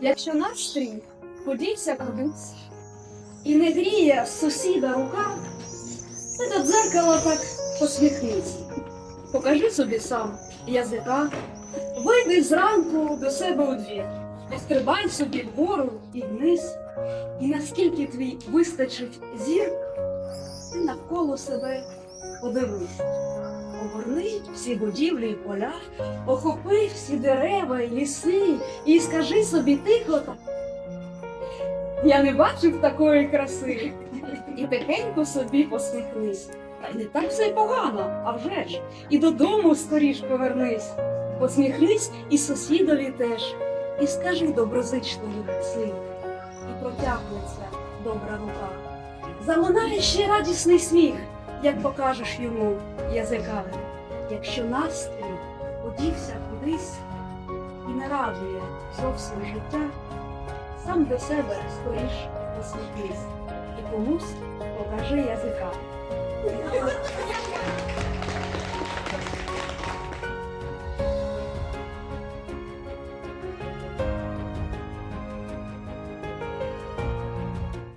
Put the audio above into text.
Якщо настрій подівся кудись і не гріє сусіда рука, ти до дзеркала так посміхнись. Покажи собі сам язика, вийди зранку до себе у двір, стрибай собі вгору і вниз, і наскільки твій вистачить зір, ти навколо себе подивись. Всі будівлі і поля, охопи всі дерева і ліси, і скажи собі тихо. Я не бачив такої краси. І тихенько собі посміхнись. Та й не так все погано, а вже ж. І додому скоріш повернись. Посміхнись і сусідові теж. І скажи доброзичливі слів. І протягнеться добра рука. Залунає ще радісний сміх, як покажеш йому язиками. Якщо настрій подівся кудись і не радує зовсім життя, сам до себе скоріш посміхнись і комусь покажи язика.